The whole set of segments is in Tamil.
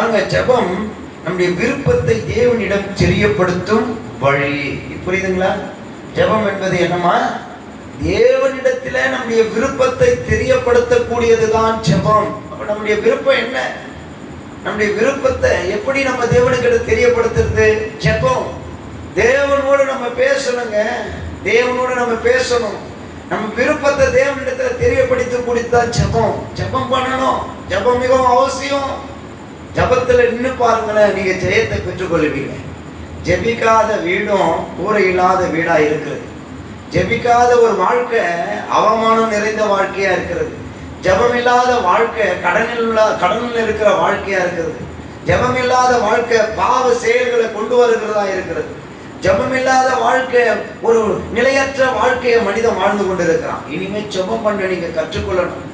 பாருங்க ஜெபம் நம்முடைய விருப்பத்தை தேவனிடம் தெரியப்படுத்தும் வழி. புரியுதுங்களா? ஜெபம் என்பது என்னமா தேவனிடத்துல நம்முடைய விருப்பத்தை தெரியப்படுத்தக்கூடியதுதான் ஜெபம். அப்ப நம்முடைய விருப்பம் என்ன? நம்முடைய விருப்பத்தை எப்படி நம்ம தேவனுக்கிட்ட தெரியப்படுத்துறது? ஜெபம். தேவனோடு நம்ம பேசணுங்க. தேவனோடு நம்ம பேசணும். நம்ம விருப்பத்தை தேவனிடத்துல தெரியப்படுத்த கூடியதுதான் ஜெபம். ஜெபம் பண்ணணும். ஜெபம் மிகவும் அவசியம். ஜபத்தில் நின்று பாருங்களேன் நீங்கள் ஜெயத்தை பெற்றுக்கொள்வீங்க. ஜெபிக்காத வீடும் கூரை இல்லாத வீடாக இருக்கிறது. ஜெபிக்காத ஒரு வாழ்க்கை அவமானம் நிறைந்த வாழ்க்கையாக இருக்கிறது. ஜபம் இல்லாத வாழ்க்கை கடனில் உள்ள கடனில் இருக்கிற வாழ்க்கையாக இருக்கிறது. ஜபம் இல்லாத வாழ்க்கை பாவ செயல்களை கொண்டு வருகிறதா இருக்கிறது. ஜபம் இல்லாத வாழ்க்கை ஒரு நிலையற்ற வாழ்க்கையை மனிதன் வாழ்ந்து கொண்டிருக்கிறான். இனிமேல் ஜெபம் பண்ண நீங்கள் கற்றுக்கொள்ளணும்.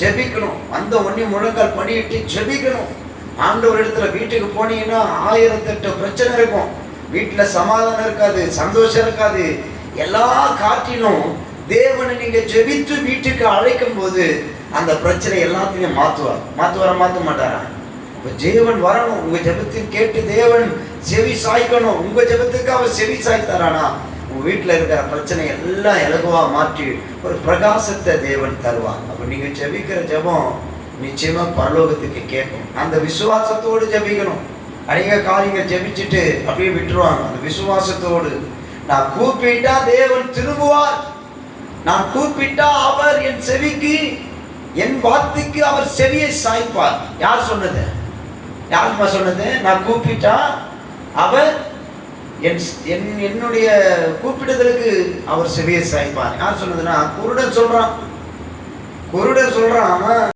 ஜெபிக்கணும். அந்த ஒன்றி முழங்கால் பணியிட்டு ஜெபிக்கணும். ஆண்டவர் இடத்துல வீட்டுக்கு போனீங்கன்னா ஆயிரத்தெட்டு பிரச்சனை இருக்கும். வீட்டில் சமாதானம் இருக்காது சந்தோஷம் இருக்காது. எல்லா காற்றிலும் தேவனை நீங்க ஜெபித்து வீட்டுக்கு அழைக்கும் போது அந்த பிரச்சனை எல்லாத்தையும் மாற்றுவார் மாத்துவாரா மாற்ற மாட்டாரா? இப்போ தேவன் வரணும். உங்க ஜெபத்தையும் கேட்டு தேவன் செவி சாய்க்கணும். உங்க ஜெபத்துக்கு அவர் செவி சாய்த்தாரானா? உங்க வீட்டில் இருக்கிற பிரச்சனை எல்லாம் இலகுவா மாற்றி ஒரு பிரகாசத்தை தேவன் தருவான் அப்போ நீங்க ஜெபிக்கிற ஜெபம் நிச்சயமா பரலோகத்துக்கு கேட்கும். அந்த விசுவாசத்தோடு ஜெபிக்கணும். அநேக காரியங்கள் ஜெபிச்சுட்டு அப்படியே விட்டுருவாங்க. அந்த விசுவாசத்தோடு நான் கூப்பிட்டா தேவன் திரும்புவார். நான் கூப்பிட்டா அவர் என் செவிக்கு என் வார்த்தைக்கு அவர் செவியை சாய்ப்பார். யார் சொன்னது? யாருமா சொன்னது? நான் கூப்பிட்டா அவர் என் என் என்னுடைய கூப்பிடுதலுக்கு அவர் செவியை சாய்ப்பார். யார் சொன்னதுன்னா குருடன் சொல்றான். குருடன் சொல்றான்.